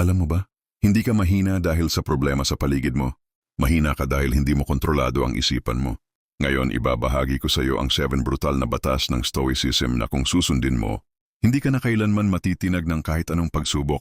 Alam mo ba, hindi ka mahina dahil sa problema sa paligid mo. Mahina ka dahil hindi mo kontrolado ang isipan mo. Ngayon ibabahagi ko sa iyo ang seven brutal na batas ng Stoicism na kung susundin mo, hindi ka na kailanman matitinag ng kahit anong pagsubok.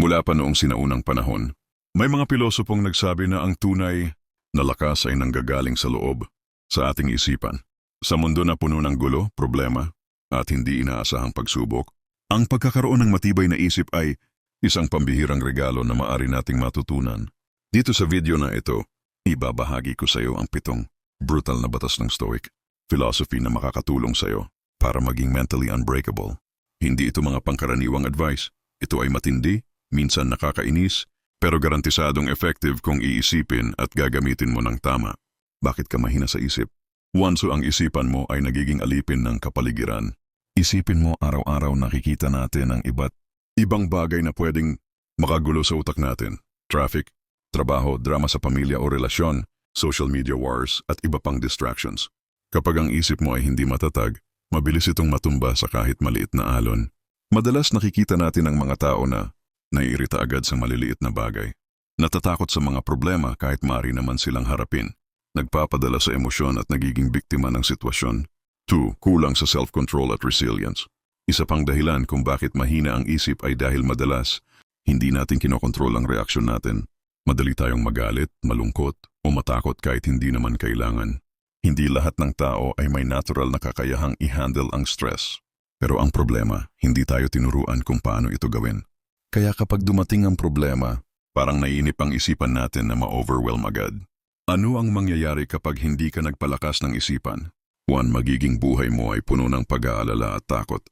Mula pa noong sinaunang panahon, may mga pilosopong nagsabi na ang tunay na lakas ay nanggagaling sa loob, sa ating isipan. Sa mundo na puno ng gulo, problema, at hindi inaasahang pagsubok, ang pagkakaroon ng matibay na isip ay isang pambihirang regalo na maari nating matutunan. Dito sa video na ito, ibabahagi ko sa iyo ang pitong brutal na batas ng Stoic, philosophy na makakatulong sa iyo para maging mentally unbreakable. Hindi ito mga pangkaraniwang advice. Ito ay matindi, minsan nakakainis, pero garantisadong effective kung iisipin at gagamitin mo ng tama. Bakit ka mahina sa isip? Once ang isipan mo ay nagiging alipin ng kapaligiran, isipin mo araw-araw nakikita natin ang iba't ibang bagay na pwedeng makagulo sa utak natin. Traffic, trabaho, drama sa pamilya o relasyon, social media wars at iba pang distractions. Kapag ang isip mo ay hindi matatag, mabilis itong matumba sa kahit maliit na alon. Madalas nakikita natin ang mga tao na naiirita agad sa maliliit na bagay. Natatakot sa mga problema kahit mari naman silang harapin. Nagpapadala sa emosyon at nagiging biktima ng sitwasyon. 2. Kulang sa self-control at resilience. Isa pang dahilan kung bakit mahina ang isip ay dahil madalas, hindi natin kinokontrol ang reaksyon natin. Madali tayong magalit, malungkot, o matakot kahit hindi naman kailangan. Hindi lahat ng tao ay may natural na kakayahang i-handle ang stress. Pero ang problema, hindi tayo tinuruan kung paano ito gawin. Kaya kapag dumating ang problema, parang naiinip ang isipan natin na ma-overwhelm agad. Ano ang mangyayari kapag hindi ka nagpalakas ng isipan? One, magiging buhay mo ay puno ng pag-aalala at takot.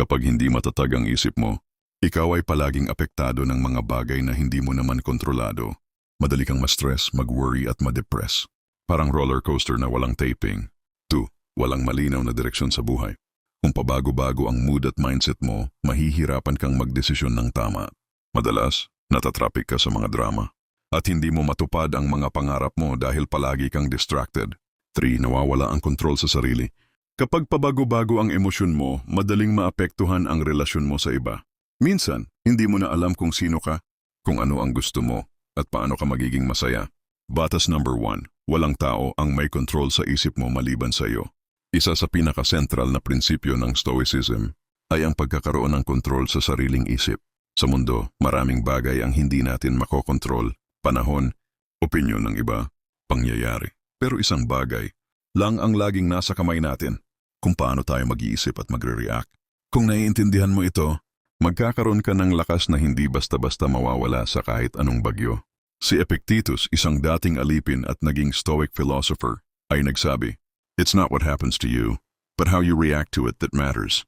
Kapag hindi matatag ang isip mo, ikaw ay palaging apektado ng mga bagay na hindi mo naman kontrolado. Madali kang ma-stress, mag-worry at ma-depress. Parang roller coaster na walang taping. 2. Walang malinaw na direksyon sa buhay. Kung pabago-bago ang mood at mindset mo, mahihirapan kang magdesisyon ng tama. Madalas, natatrapik ka sa mga drama. At hindi mo matupad ang mga pangarap mo dahil palagi kang distracted. 3. Nawawala ang kontrol sa sarili. Kapag pabago-bago ang emosyon mo, madaling maapektuhan ang relasyon mo sa iba. Minsan, hindi mo na alam kung sino ka, kung ano ang gusto mo, at paano ka magiging masaya. Batas number 1. Walang tao ang may control sa isip mo maliban sa iyo. Isa sa pinaka-central na prinsipyo ng Stoicism ay ang pagkakaroon ng kontrol sa sariling isip. Sa mundo, maraming bagay ang hindi natin makokontrol, panahon, opinyon ng iba, pangyayari. Pero isang bagay lang ang laging nasa kamay natin, kung paano tayo mag-iisip at magre-react. Kung naiintindihan mo ito, magkakaroon ka ng lakas na hindi basta-basta mawawala sa kahit anong bagyo. Si Epictetus, isang dating alipin at naging stoic philosopher, ay nagsabi, It's not what happens to you, but how you react to it that matters.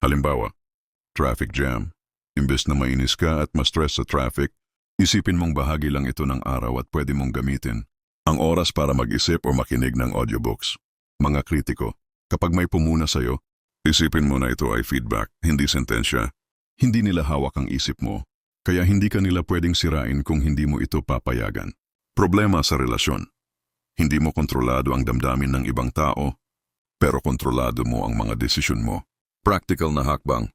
Halimbawa, traffic jam. Imbes na mainis ka at ma-stress sa traffic, isipin mong bahagi lang ito ng araw at pwede mong gamitin. Ang oras para mag-isip o makinig ng audiobooks. Mga kritiko, kapag may pumuna sa'yo, isipin mo na ito ay feedback, hindi sentensya. Hindi nila hawak ang isip mo, kaya hindi ka nila pwedeng sirain kung hindi mo ito papayagan. Problema sa relasyon. Hindi mo kontrolado ang damdamin ng ibang tao, pero kontrolado mo ang mga desisyon mo. Practical na hakbang.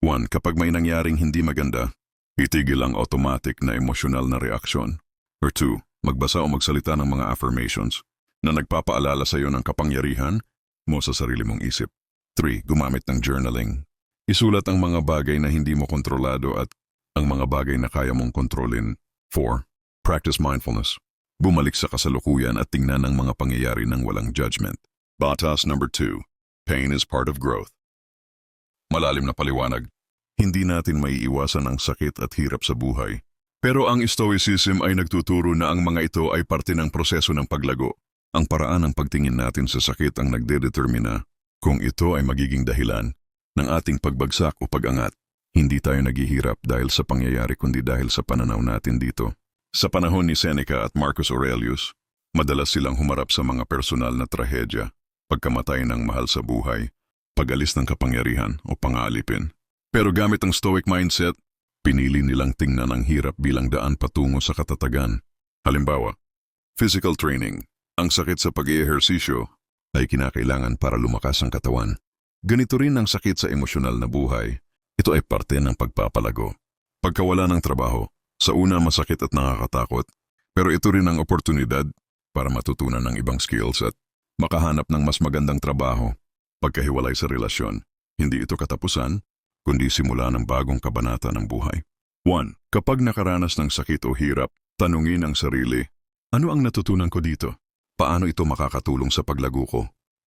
1. Kapag may nangyaring hindi maganda, itigil ang automatic na emosyonal na reaksyon. Or 2. Magbasa o magsalita ng mga affirmations na nagpapaalala sa iyo ng kapangyarihan mo sa sarili mong isip. 3. Gumamit ng journaling. Isulat ang mga bagay na hindi mo kontrolado at ang mga bagay na kaya mong kontrolin. 4. Practice mindfulness. Bumalik sa kasalukuyan at tingnan ang mga pangyayari ng walang judgment. Batas number 2. Pain is part of growth. Malalim na paliwanag. Hindi natin maiiwasan ang sakit at hirap sa buhay. Pero ang Stoicism ay nagtuturo na ang mga ito ay parte ng proseso ng paglago. Ang paraan ng pagtingin natin sa sakit ang nagdedetermina kung ito ay magiging dahilan ng ating pagbagsak o pagangat. Hindi tayo naghihirap dahil sa pangyayari kundi dahil sa pananaw natin dito. Sa panahon ni Seneca at Marcus Aurelius, madalas silang humarap sa mga personal na trahedya, pagkamatay ng mahal sa buhay, pag-alis ng kapangyarihan o pangalipin. Pero gamit ang stoic mindset, pinili nilang tingnan ang hirap bilang daan patungo sa katatagan. Halimbawa, physical training. Ang sakit sa pag-iehersisyo ay kinakailangan para lumakas ang katawan. Ganito rin ang sakit sa emosyonal na buhay. Ito ay parte ng pagpapalago. Pagkawala ng trabaho, sa una masakit at nakakatakot, pero ito rin ang oportunidad para matutunan ng ibang skills at makahanap ng mas magandang trabaho pagkahiwalay sa relasyon. Hindi ito katapusan, kundi simula ng bagong kabanata ng buhay. 1. Kapag nakaranas ng sakit o hirap, tanungin ang sarili, ano ang natutunan ko dito? Paano ito makakatulong sa paglago ko?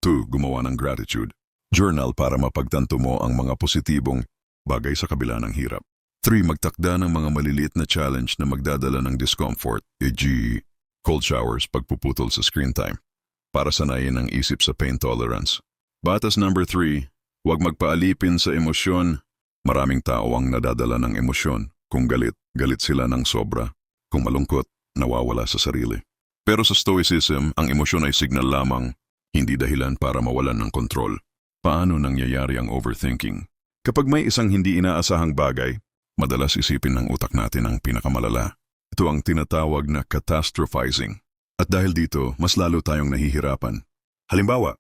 2. Gumawa ng gratitude. Journal para mapagtanto mo ang mga positibong bagay sa kabila ng hirap. 3. Magtakda ng mga maliliit na challenge na magdadala ng discomfort, e.g. cold showers, pagpuputol sa screen time, para sanayin ang isip sa pain tolerance. Batas number 3. Huwag magpaalipin sa emosyon. Maraming tao ang nadadala ng emosyon. Kung galit, galit sila ng sobra. Kung malungkot, nawawala sa sarili. Pero sa Stoicism, ang emosyon ay signal lamang, hindi dahilan para mawalan ng kontrol. Paano nangyayari ang overthinking? Kapag may isang hindi inaasahang bagay, madalas isipin ng utak natin ang pinakamalala. Ito ang tinatawag na catastrophizing. At dahil dito, mas lalo tayong nahihirapan. Halimbawa,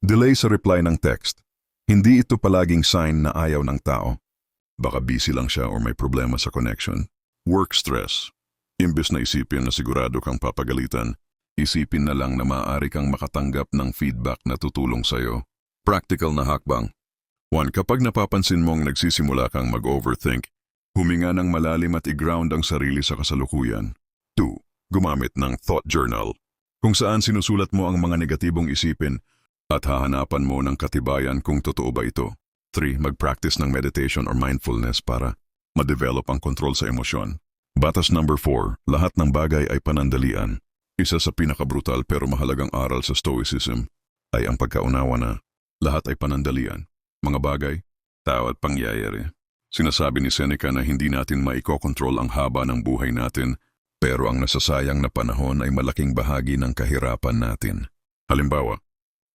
delay sa reply ng text. Hindi ito palaging sign na ayaw ng tao. Baka busy lang siya or may problema sa connection. Work stress. Imbes na isipin na sigurado kang papagalitan, isipin na lang na maaari kang makatanggap ng feedback na tutulong sa'yo. Practical na hakbang. 1. Kapag napapansin mong nagsisimula kang mag-overthink, huminga ng malalim at i-ground ang sarili sa kasalukuyan. 2. Gumamit ng thought journal, kung saan sinusulat mo ang mga negatibong isipin at hahanapan mo ng katibayan kung totoo ba ito. 3. Mag-practice ng meditation or mindfulness para ma-develop ang kontrol sa emosyon. Batas number 4. Lahat ng bagay ay panandalian. Isa sa pinakabrutal pero mahalagang aral sa Stoicism ay ang pagkaunawa na lahat ay panandalian. Mga bagay, tao at pangyayari. Sinasabi ni Seneca na hindi natin maikokontrol ang haba ng buhay natin pero ang nasasayang na panahon ay malaking bahagi ng kahirapan natin. Halimbawa,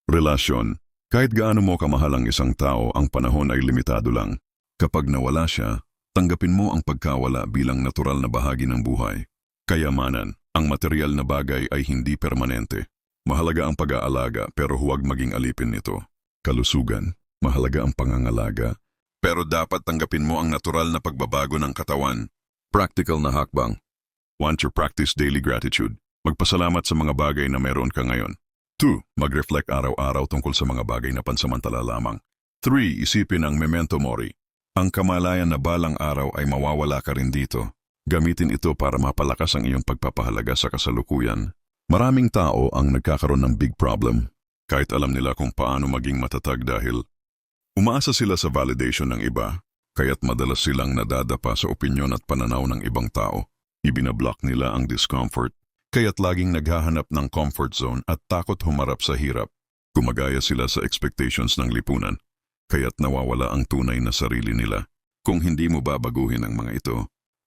relasyon. Kahit gaano mo kamahal ang isang tao, ang panahon ay limitado lang. Kapag nawala siya, tanggapin mo ang pagkawala bilang natural na bahagi ng buhay. Kayamanan, ang material na bagay ay hindi permanente. Mahalaga ang pag-aalaga pero huwag maging alipin nito. Kalusugan, mahalaga ang pangangalaga. Pero dapat tanggapin mo ang natural na pagbabago ng katawan. Practical na hakbang. Want to practice daily gratitude. Magpasalamat sa mga bagay na meron ka ngayon. 2. Mag-reflect araw-araw tungkol sa mga bagay na pansamantala lamang. 3. Isipin ang memento mori. Ang kamalayan na balang araw ay mawawala ka rin dito. Gamitin ito para mapalakas ang iyong pagpapahalaga sa kasalukuyan. Maraming tao ang nagkakaroon ng big problem, kahit alam nila kung paano maging matatag dahil umaasa sila sa validation ng iba, kaya't madalas silang nadadapa sa opinyon at pananaw ng ibang tao. Ibinablock nila ang discomfort, kaya't laging naghahanap ng comfort zone at takot humarap sa hirap. Gumagaya sila sa expectations ng lipunan, kaya't nawawala ang tunay na sarili nila. Kung hindi mo babaguhin ang mga ito,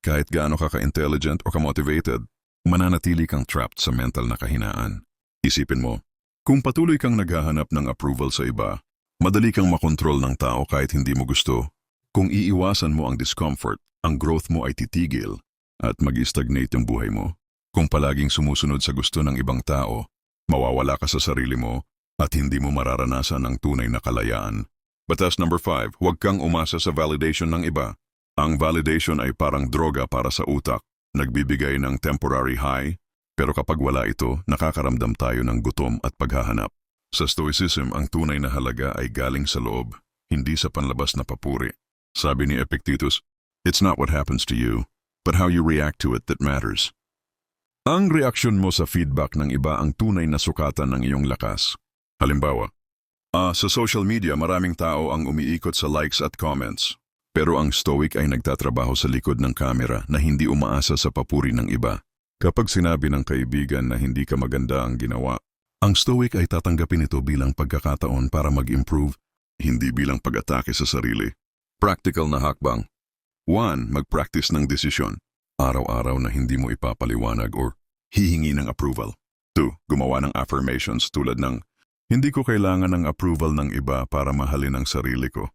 kahit gaano ka ka-intelligent o ka-motivated, mananatili kang trapped sa mental na kahinaan. Isipin mo, kung patuloy kang naghahanap ng approval sa iba, madali kang makontrol ng tao kahit hindi mo gusto. Kung iiwasan mo ang discomfort, ang growth mo ay titigil at mag-stagnate yung buhay mo. Kung palaging sumusunod sa gusto ng ibang tao, mawawala ka sa sarili mo at hindi mo mararanasan ang tunay na kalayaan. Batas number 5, huwag kang umasa sa validation ng iba. Ang validation ay parang droga para sa utak, nagbibigay ng temporary high, pero kapag wala ito, nakakaramdam tayo ng gutom at paghahanap. Sa Stoicism, ang tunay na halaga ay galing sa loob, hindi sa panlabas na papuri. Sabi ni Epictetus, It's not what happens to you, but how you react to it that matters. Ang reaksyon mo sa feedback ng iba ang tunay na sukatan ng iyong lakas. Halimbawa, ah, sa social media maraming tao ang umiikot sa likes at comments. Pero ang stoic ay nagtatrabaho sa likod ng kamera na hindi umaasa sa papuri ng iba. Kapag sinabi ng kaibigan na hindi ka maganda ang ginawa, ang stoic ay tatanggapin ito bilang pagkakataon para mag-improve, hindi bilang pag-atake sa sarili. Practical na hakbang. 1. Mag-practice ng desisyon. Araw-araw na hindi mo ipapaliwanag or hihingi ng approval. 2. Gumawa ng affirmations tulad ng hindi ko kailangan ng approval ng iba para mahalin ang sarili ko.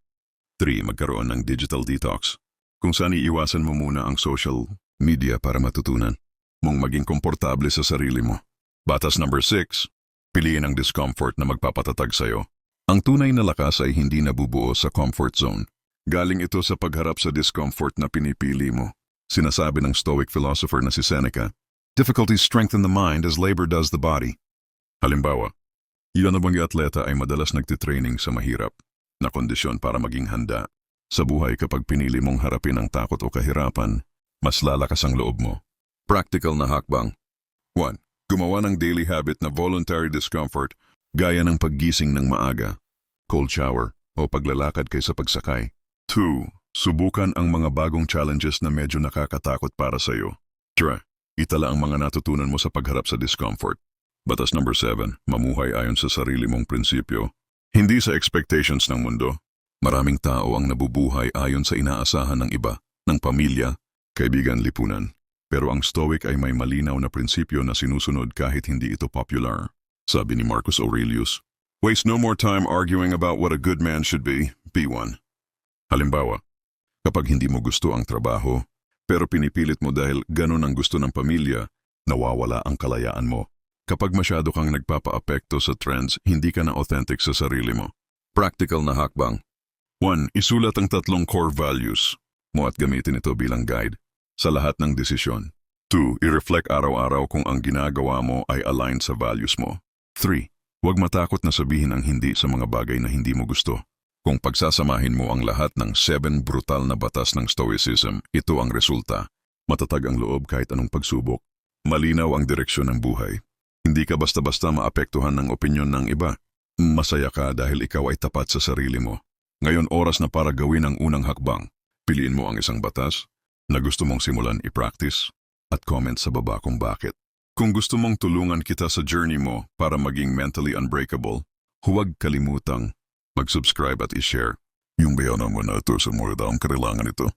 3. Magkaroon ng digital detox. Kung saan iiwasan mo muna ang social media para matutunan mong maging komportable sa sarili mo. Batas number 6. Piliin ang discomfort na magpapatatag sa'yo. Ang tunay na lakas ay hindi nabubuo sa comfort zone. Galing ito sa pagharap sa discomfort na pinipili mo. Sinasabi ng Stoic philosopher na si Seneca, Difficulties strengthen the mind as labor does the body. Halimbawa, ilan bang atleta ay madalas nagtitraining sa mahirap na kondisyon para maging handa. Sa buhay kapag pinili mong harapin ang takot o kahirapan, mas lalakas ang loob mo. Practical na hakbang. 1. Gumawa ng daily habit na voluntary discomfort gaya ng paggising ng maaga, cold shower, o paglalakad kaysa pagsakay. 2. Subukan ang mga bagong challenges na medyo nakakatakot para sa iyo. 3. Itala ang mga natutunan mo sa pagharap sa discomfort. Batas number 7. Mamuhay ayon sa sarili mong prinsipyo. Hindi sa expectations ng mundo. Maraming tao ang nabubuhay ayon sa inaasahan ng iba, ng pamilya, kaibigan, lipunan. Pero ang Stoic ay may malinaw na prinsipyo na sinusunod kahit hindi ito popular. Sabi ni Marcus Aurelius, Waste no more time arguing about what a good man should be, be one. Halimbawa, kapag hindi mo gusto ang trabaho, pero pinipilit mo dahil ganun ang gusto ng pamilya, nawawala ang kalayaan mo. Kapag masyado kang nagpapaapekto sa trends, hindi ka na authentic sa sarili mo. Practical na hakbang. 1. Isulat ang tatlong core values mo at gamitin ito bilang guide sa lahat ng desisyon. 2. I-reflect araw-araw kung ang ginagawa mo ay aligned sa values mo. 3. Huwag matakot na sabihin ang hindi sa mga bagay na hindi mo gusto. Kung pagsasamahin mo ang lahat ng seven brutal na batas ng Stoicism, ito ang resulta. Matatag ang loob kahit anong pagsubok. Malinaw ang direksyon ng buhay. Hindi ka basta-basta maapektuhan ng opinyon ng iba. Masaya ka dahil ikaw ay tapat sa sarili mo. Ngayon oras na para gawin ang unang hakbang. Piliin mo ang isang batas na gusto mong simulan i-practice at comment sa baba kung bakit. Kung gusto mong tulungan kita sa journey mo para maging mentally unbreakable, huwag kalimutang mag-subscribe at i-share. Yung bayanan mo na ito sa mga daang kailangan ito.